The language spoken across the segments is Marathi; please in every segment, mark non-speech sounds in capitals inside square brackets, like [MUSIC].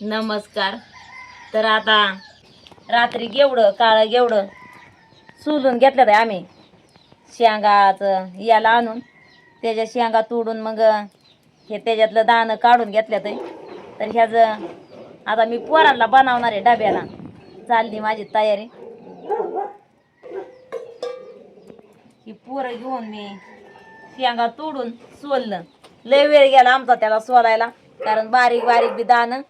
नमस्कार. तर आता रात्री गेवडं काळं गेवडं सुलून घेतलं आहे आम्ही. शेंगाचं याला आणून त्याच्या शेंगा तोडून मग हे त्याच्यातलं दाणं काढून घेतलं ते तर ह्याचं आता मी पोरांना बनवणार आहे डब्याला. चालली माझी तयारी. ही पोरं घेऊन मी शेंगा तोडून सोललं. लय वेळ गेला आमचा त्याला सोलायला कारण बारीक बारीक बी दाणं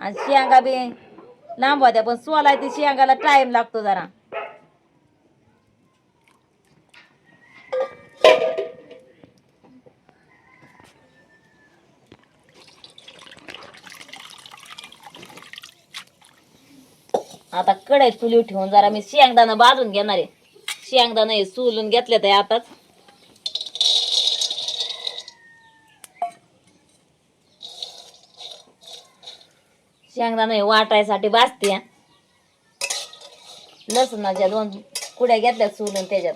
आणि शेंगा बी लांब होत्या पण सोलाय ती शेंगाला टाइम लागतो जरा. आता कढई चुली ठेवून जरा मी शेंगदाणा भाजून घेणार आहे. शेंगदाणा हे सोलून घेतले ते आताच. शेंगदाणा हे वाटायसाठी भाजते. लसणाच्या दोन कुड्या घेतल्या सोलून त्याच्यात.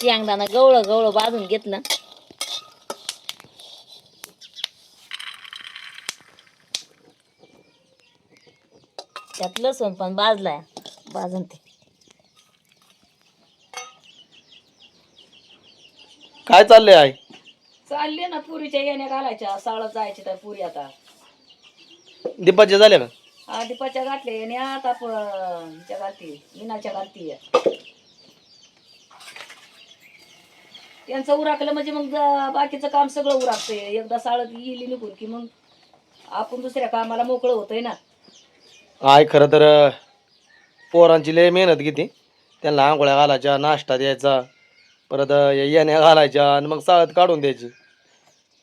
शेंगदाणा गवळं गवळं भाजून घेतलं. त्यात लसूण पण भाजलाय. भाजून ते. काय चाललंय आहे चालले ना पुरीच्या येण्या घालायच्या. साळत जायची तर पुरी आता. दीपाच्या झाल्या का? आधीपाच्या घातले आणि आता प- ह्याच्या घालती मिनाच्या घालती त्यांचं उराकलं म्हणजे मग ज- बाकीचं काम सगळं उराकतंय. एकदा साळत येईल निघून की मग आपण दुसऱ्या कामाला मोकळं होतंय ना. आय खरं तर अं, पोरांची लय मेहनत घेते. त्यांना आंघोळ्या घालायच्या नाश्ता द्यायचा. परत या येण्या घालायच्या आणि मग साळत काढून द्यायची.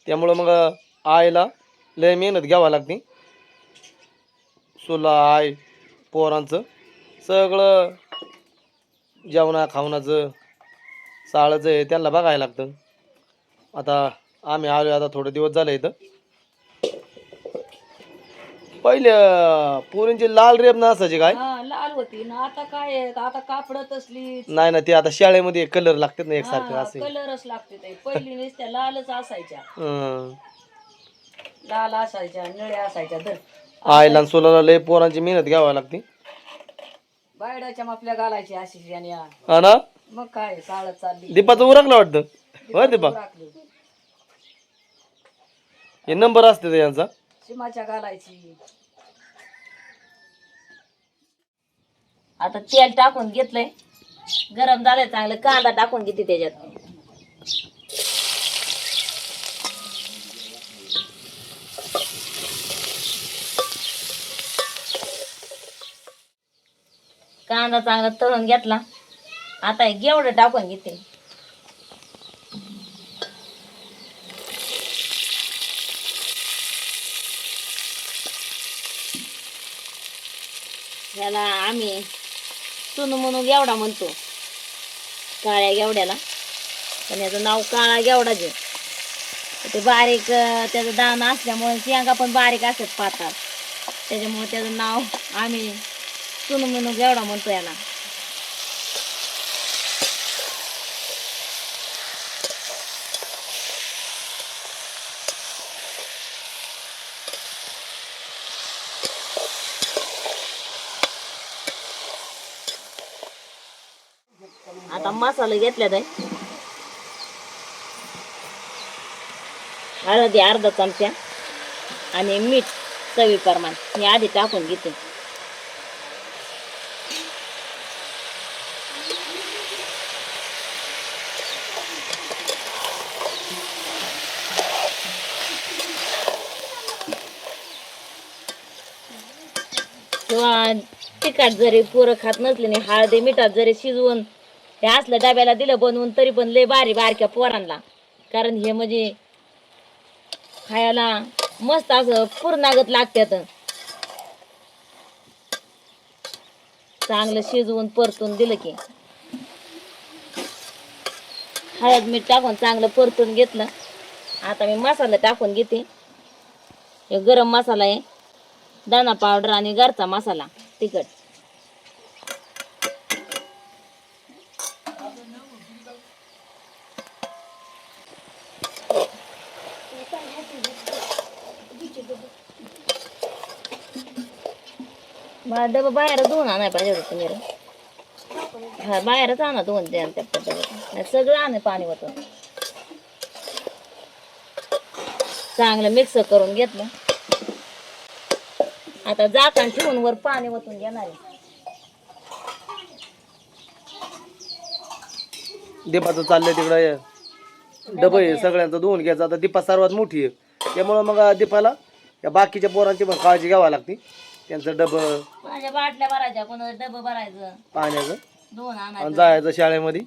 त्यामुळं मग आईला लय मेहनत घ्यावं लागते. सुला आय पोरांचं सगळं जेवणा खावणाचं साळचं आहे त्यांना बघायला लागतं. आता आम्ही आलो आता थोडे दिवस झाले इथं. पहिले अं, पोरींची लाल रेब ना असायची काय? हा लाल होती. ना आता काय आहे, आता कापड तसली नाही ना ते आता शाळेमध्ये कलर लागतात ना एकसारखं असे. कलरच लागते ते. पहिली नुसत्या लालच असायच्या. हं. लाल असायच्या निळ्या असायच्या तर आईला आणि सोलाला लय पोरांची मेहनत घ्यावी लागते. बायडाच्या मापल्या घालायची अशी आणि या. हा ना? मग काय साळत चालली. दीपाचं उरकलं वाटतं. होय दीपा. हे नंबर असते ते चिमाच्या शिमाच्या घालायची आता तेल टाकून घेतलंय. गरम झालंय चांगलं कांदा टाकून घेते त्याच्यात. कांदा चांगला तळून घेतला. आता हे गेवढं टाकून घेते. याला आम्ही सुनू म्हणून गेवडा म्हणतो. काळ्या गेवड्याला. पण याचं नाव काळा गेवडाच ते बारीक त्याचं दाणं असल्यामुळे शेंगा पण बारीक असतात पातात त्याच्यामुळे त्याचं नाव आम्ही सुनू म्हणून गेवडा म्हणतो याला. आता मसाला घेतल्यात आहे. हळदी अर्धा चमचा. आणि मीठ चवी प्रमाण हे आधी टाकून घेते. किंवा तिखट जरी पोरं खात नसले नाही हळदी मिठात जरी शिजवून हे असलं डब्याला दिलं बनवून तरी पण लय बारी बारक्या पोरांना. कारण हे म्हणजे खायला मस्त असं पूर्णागत लागत्यात. चांगलं शिजवून परतून दिलं की. हळद मीठ टाकून चांगलं परतून घेतलं. आता मी मसाला टाकून घेते. हे गरम मसाला आहे. दाना पावडर आणि घरचा मसाला. तिखट. डबा बाहेर धुवून आणाय पाहिजे होतं तुम्ही. हा बाहेरच आणा धुवून द्या त्या डब्यात. सगळं आणा पाणी होतं चांगलं मिक्स करून घेतलं आता झाकण ठेवून वर पाणी ओतून घेणार. दीपाचं चाललंय तिकडं डबं आहे. सगळ्यांचं धुवून घ्यायचं. आता दीपा सर्वात मोठी आहे. त्यामुळं मग दीपाला या बाकीच्या पोरांची पण काळजी घ्यावी लागते. त्यांचं डबं माझ्या बाटल्या भरायच्या कोणाचं डबं भरायचं? पाण्याचं. दोन आणि आणायचं जायचं शाळेमध्ये.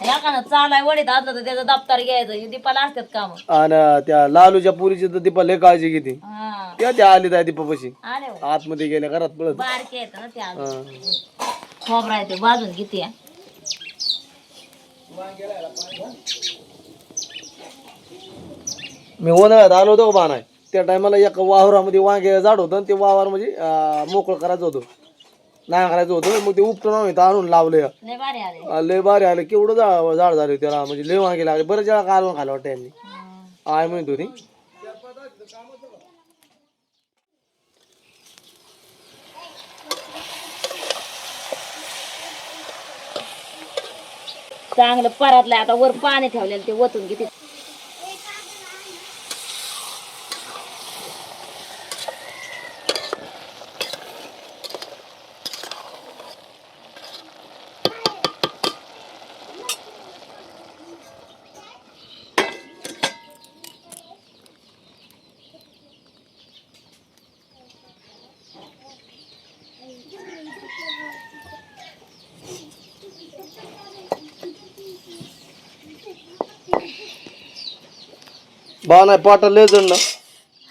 एखादं चालाय वडीत असलं तर त्याचं दप्तर घ्यायचं हे दीपाला असतात काम आणि त्या लालूच्या पुरीची तर दीपा लय काळजी घेते. हा. त्या त्या आली त्या दीपापाशी. आले हो. आतमध्ये गेल्या घरात पळत. बारके आहेत ना त्या. हा. खोबरा आहे ते भाजून किती मी उन्हाळ्यात आलो होतो बाणाय त्या टायमाला एका वावरामध्ये वांगे झाड होतं आणि ते वावर म्हणजे अं, मोकळं करायचं होतं. नाही करायचं होतं. मग ते उपटून आणून इथं आणून लावले. लय भारी आले. लय भारी आले. केवढं झाड झाड झाले त्याला. म्हणजे लय वांगे लागले. बरेच वेळा कालवून खायला वाटतं यांनी. हा. आय म्हणत होती. चांगलं परातलं आता वर पाणी ठेवलेलं ते वतून किती बाणाय पाटा लय जण ना.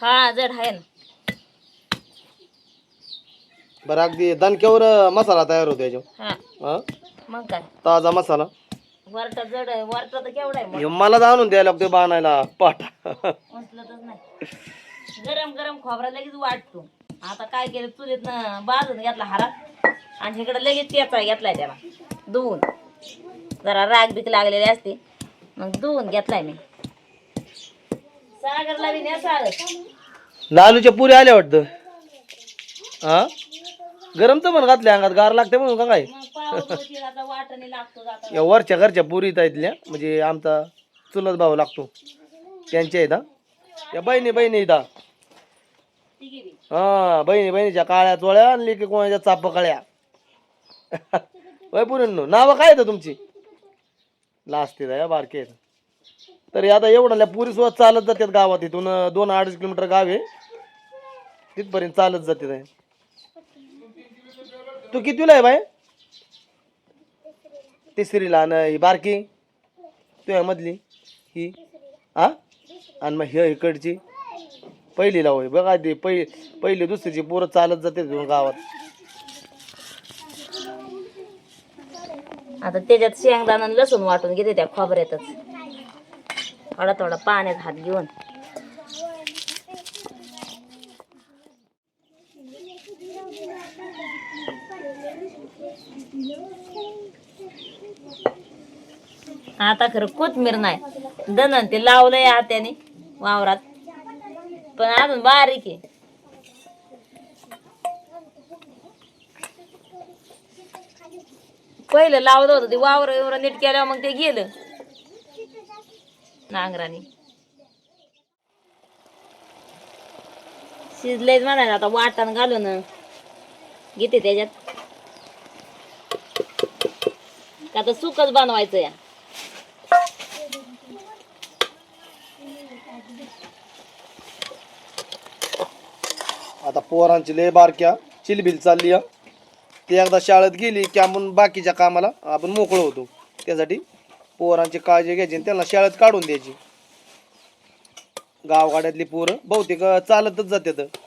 हा जड आहे ना. बरं अगदी दणक्यावर मसाला तयार होतो याच्यावर. हा. हा? मग काय? ताजा मसाला. वरटा जड आहे वरटा तर केवढा आहे हे मला आणून द्यायला लागतो बाणायला पाटा. उचलतच नाही. गरम गरम खोबरा लगेच वाटतो. आता काय केलं चुलीत ना बाजून घेतला हारात. आणि इकडे लगेच तेचा घेतलाय त्याला. धुवून. जरा राग बीक लागलेले असते. मग धुवून घेतलाय मी. सागरला बी न्या लालूच्या पुरी आल्या वाटतं. हा? गरम तर पण घातल्या अंगात. गार लागते म्हणून का काय? मग पाव आता वाटणे लागतो जाता या वरच्या घरच्या पुरी इथल्या म्हणजे आमचा चुलत भाऊ लागतो. त्यांच्या इथं. या बहिणी बहिणी इथं. तिघी बी. हा बहिणी बहिणीच्या काळ्या चोळ्या आणि की कोणाच्या चाप कळ्या. [LAUGHS] वय पुरींनो नावं काय येतं तुमची? लास्ट या बारके आहेत. तरी आता एवढ्या पुरी सुद्धा चालत जातात गावात इथून दोन अडीच किलोमीटर गाव आहे. तिथपर्यंत चालत जाते तू कितीला आहे बाय तिसरीला. आणि बारकी? बारकी आहे मधली? ही? हा आणि मग ही इकडची? पहिलीला होय. बघा ते पहि पहिली दुसरीची पोरं चालत जाते गावात. आता त्याच्यात शेंगदाणा आणि लसूण वाटून घेते त्या खोबऱ्यातच. थोडा थोडा पाण्यात हात घेऊन. आता खरं कोथमीर नाही. दणन ते लावलंय आत्याने वावरात. पण अजून बारीक आहे. पहिलं लावलं होतं ते वावर एवढं नीट केल्यावर मग ते गेलं. नांगराने शिजलेच म्हणायला आता वाटण घालून. घेते त्याच्यात. का तर सुकच बनवायचं या. आता पोरांची लय बारक्या चिलबिल चालली ते ती एकदा शाळेत गेली की आपण बाकीच्या कामाला आपण मोकळं होतो. त्यासाठी पोरांची काळजी घ्यायची आणि त्यांना शाळेत काढून द्यायची. गावगाड्यातली पोरं बहुतेक चालतच जातात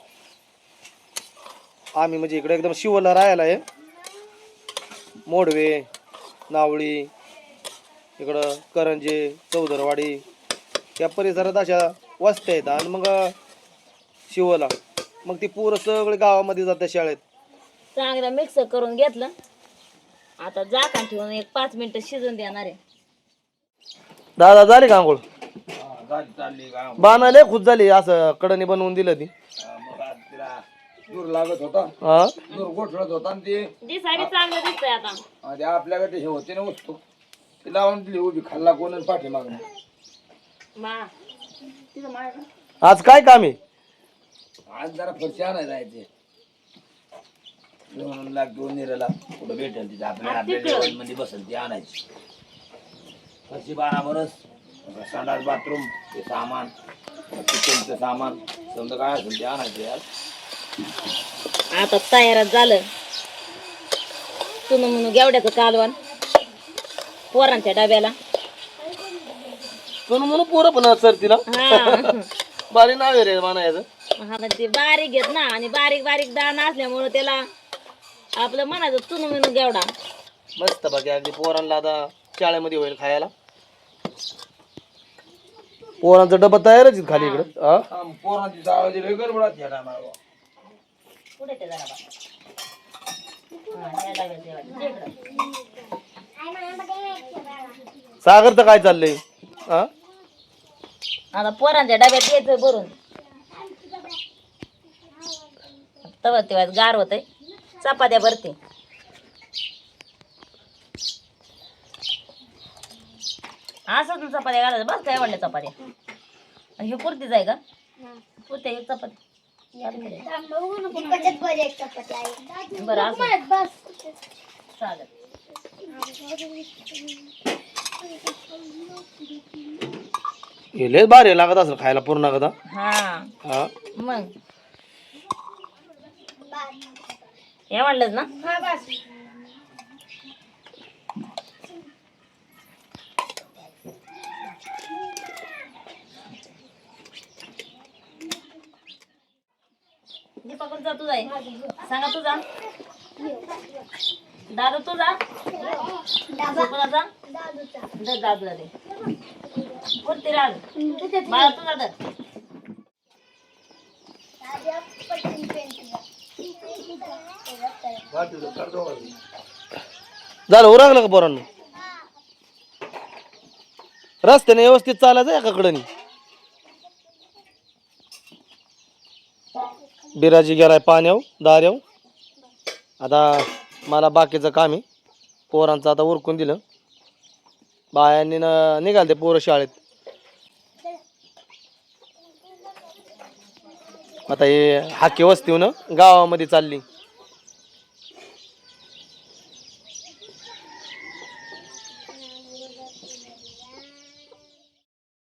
आम्ही म्हणजे इकडे एकदम शिवला राहायला आहे. मोडवे नावळी इकडं करंजे चौधरवाडी या परिसरात अशा वस्त्या आहेत. आणि मग शिवला. मग ती पोरं सगळे गावामध्ये जातात शाळेत. चांगलं मिक्स करून घेतलं. आता झाकण ठेवून एक पाच मिनिटं शिजून देणार आहे. दादा झाले का आंघोळ? बाणा लय खुश झाली असं कडणी बनवून दिलं ती. दूर लागत होता हा. दूर गोठळत होता आणि ते दिसायला चांगलं दिसतंय आता. आणि आपल्याकडे हे होते ना वस्तू ते लावून दिली उभी खाल्ला कोण आणि पाठीमागणं मा. आज काय काम आहे? आज जरा फरशी आणायला जायचे दोन लाख दोन निराला. कुठं भेटेल तिथे. आपल्या आपल्या लेवलमध्ये बसेल ती आणायची. फरशी बारा बरस संडास बाथरूम ते सामान किचनचं सामान. समजा काय असेल ते आणायचं यार. आता तयारात झालं. तुनु म्हणून गेवड्याचं कालवण. पोरांच्या डब्याला. म्हणून म्हणून पोरं पण सर तिला. हा. [LAUGHS] बारी नाव आहे रे म्हणायचं हा पण ते बारीक घेत ना आणि बारीक बारीक दाणा असल्यामुळं त्याला आपलं म्हणायचं तुनु म्हणून गेवडा. मस्त बाकी अगदी पोरांना आता शाळेमध्ये होईल खायला. पोरांचा डबा तयारच आहे खाली इकडं. हा. आम पोरांची जाळं दिली गडबडात या टायमाला पुढे ते जरा बा. हा, या डब्यात जेवायला. दे इकडं. सागरचं काय चाललंय? हा? आता पोरांच्या डब्यात यायचं भरून. तवा तेव्हा गार होतंय. चपात्या भरते. असं तू चपात्या घालायचं बस काय वाटल्या चपात्या. आणि हे कुर्तीच आहे का? कुर्त्या एक चपाती. बरं असं. चालेल. हे लय भारी लागत असेल खायला पूर्ण कदा हा? हा. मग? हे म्हणलंच ना? दीपकून जा तुझा आहे सांगा तुझा दादू तुझा कोणाचा दर दादू दे कोणती राज बाळा तुझा दर झालं उरगलं का पोरांना? रस्त्याने व्यवस्थित चालायचं एकाकडे नाही. बिराजी गेलाय पाण्याव दार्याव आता मला बाकीचं काम आहे. पोरांचं आता उरकून दिलं. बायांनी ना निघाल ते पोरं शाळेत. आता हे हाकी वस्तीहून गावामध्ये चालली.